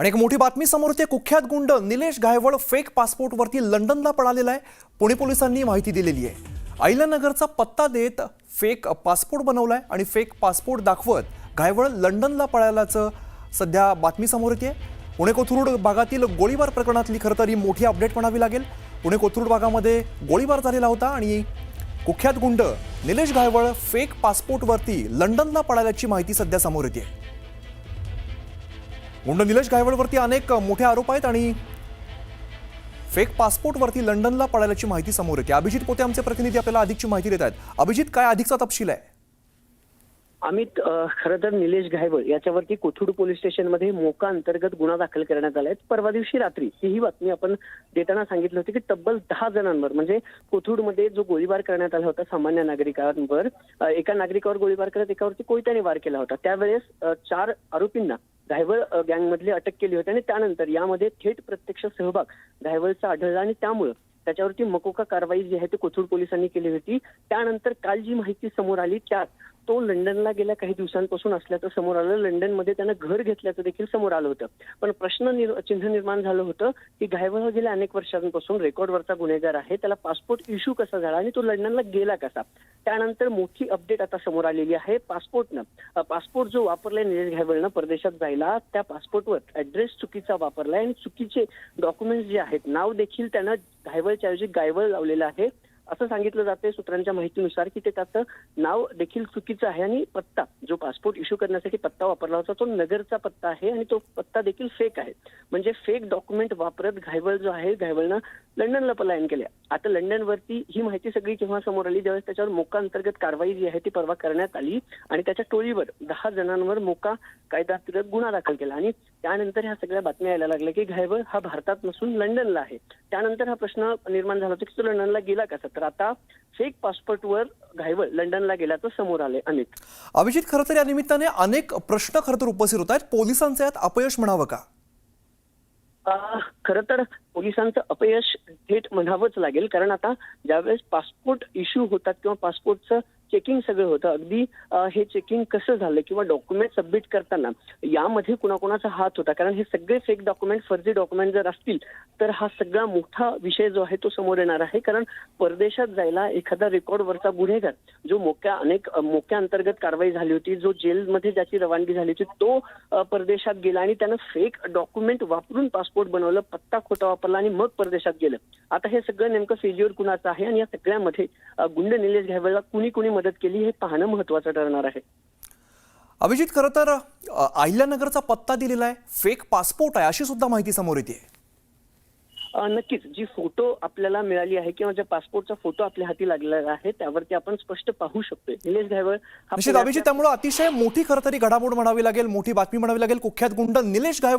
आणि एक मोठी बातमी समोर येते कुख्यात गुंड निलेश गायवळ फेक पासपोर्टवरती लंडनला पळालेला आहे. पुणे पोलिसांनी माहिती दिलेली आहे. आयल्यानगरचा पत्ता देत फेक पासपोर्ट बनवलाय आणि फेक पासपोर्ट दाखवत गायवळ लंडनला पळाल्याचं सध्या बातमी समोर येते. पुणे कोथरूड भागातील गोळीबार प्रकरणातली खरं तर ही मोठी अपडेट म्हणावी लागेल. पुणे कोथरूड भागामध्ये गोळीबार झालेला होता आणि कुख्यात गुंड निलेश गायवळ फेक पासपोर्टवरती लंडनला पळाल्याची माहिती सध्या समोर येते. गुंड निलेश गायवळवरती अनेक मोठे आरोप आहेत आणि फेक पासपोर्टवरती लंडनला पळाल्याची माहिती समोर येते. अभिजित पोते आमचे प्रतिनिधी आपल्याला अधिकची माहिती देत आहेत. अभिजित काय अधिकचा तपशील आहे? अमित खरं तर निलेश घायवळ याच्यावरती कोथरूड पोलीस स्टेशनमध्ये मोका अंतर्गत गुन्हा दाखल करण्यात आलाय परवा दिवशी रात्री ही बातमी आपण देताना सांगितलं होती की तब्बल दहा जणांवर म्हणजे कोथरूडमध्ये जो गोळीबार करण्यात आला होता सामान्य नागरिकांवर एका नागरिकावर गोळीबार करत एकावरती कोयत्याने वार केला होता. त्यावेळेस चार आरोपींना घायवळ गँगमधली अटक केली होती आणि त्यानंतर यामध्ये थेट प्रत्यक्ष सहभाग घायवळचा आढळला आणि त्यामुळं त्याच्यावरती मकोका कारवाई जी आहे ती कोथरूड पोलिसांनी केली होती. त्यानंतर काल जी माहिती समोर आली त्यात तो लंडनला गेल्या काही दिवसांपासून असल्याचं समोर आलं. लंडनमध्ये त्यानं घर घेतल्याचं देखील समोर आलं होतं. पण प्रश्न निर- चिन्ह निर्माण झालं होतं की घायवळ गेल्या अनेक वर्षांपासून रेकॉर्डवरचा गुन्हेगार आहे. त्याला पासपोर्ट इश्यू कसा झाला आणि तो लंडनला गेला कसा? त्यानंतर मोठी अपडेट आता समोर आलेली आहे पासपोर्टनं. पासपोर्ट जो वापरलाय निलेश घायवळनं परदेशात जायला त्या पासपोर्टवर ऍड्रेस चुकीचा वापरलाय आणि चुकीचे डॉक्युमेंट्स जे आहेत नाव देखील त्यानं घायवळच्या ऐवजी गायवळ लावलेलं आहे. असं सांगितलं जाते सूत्रांच्या माहितीनुसार की ते त्याचं नाव देखील चुकीचं आहे आणि पत्ता जो पासपोर्ट इश्यू करण्यासाठी पत्ता वापरला होता तो नगरचा पत्ता आहे आणि तो पत्ता देखील फेक आहे. म्हणजे फेक डॉक्युमेंट वापरत घायवळ जो आहे घायवळनं लंडनला पलायन केले आता लंडनवरती ही माहिती सगळी केव्हा समोर आली ज्यावेळेस त्याच्यावर मोका अंतर्गत कारवाई जी आहे ती परवा करण्यात आली आणि त्याच्या टोळीवर दहा जणांवर मोका कायदा अंतर्गत गुन्हा दाखल केला. आणि त्यानंतर ह्या सगळ्या बातम्या यायला लागल्या की घायवळ हा भारतात नसून लंडनला आहे. त्यानंतर हा प्रश्न निर्माण झाला होता की तो लंडनला गेला कसा? तर आता फेक पासपोर्टवर घायवळ लंडनला गेल्याचं समोर आले अमित. अभिजित खरं तर या निमित्ताने अनेक प्रश्न खरं तर उपस्थित होत आहेत. पोलिसांचं यात अपयश म्हणावं का? खरं तर पोलिसांचं अपयश थेट म्हणावंच लागेल. कारण आता ज्यावेळेस पासपोर्ट इश्यू होतात किंवा पासपोर्टचं चेकिंग सगळं होतं अगदी हे चेकिंग कसं झालं किंवा डॉक्युमेंट सबमिट करताना यामध्ये कुणाकुणाचा हात होता? कारण हे सगळे फेक डॉक्युमेंट फर्जी डॉक्युमेंट जर असतील तर हा सगळा मोठा विषय जो आहे तो समोर येणार आहे. कारण परदेशात जायला एखादा रेकॉर्डवरचा गुन्हेगार जो मोक्या अनेक मोक्या अंतर्गत कारवाई झाली होती जो जेलमध्ये ज्याची रवानगी झाली होती तो परदेशात गेला आणि त्यानं फेक डॉक्युमेंट वापरून पासपोर्ट बनवलं. पत्ता खोटा वापरला आणि मग परदेशात गेलं. आता हे सगळं नेमकं फेजीवर कुणाचं आहे आणि या सगळ्यामध्ये गुंड निलेश घ्यायला कुणी कुणी मदत केली हे पाहणं महत्वाचं ठरणार आहे. अभिजित खरं तर अहिल्यानगरचा पत्ता दिलेला आहे. फेक पासपोर्ट आहे अशी सुद्धा माहिती समोर येते. नक्कीच. जी फोटो आपल्याला मिळाली आहे किंवा ज्या पासपोर्टचा फोटो आपल्या हाती लागलेला आहे त्यावरती आपण स्पष्ट पाहू शकतोय. निलेश घायवळ हा निश्चित. अभिजित त्यामुळे अतिशय मोठी खरं तरी घडामोड म्हणावी लागेल मोठी बातमी म्हणावी लागेल. कुख्यात गुंड निलेश गायव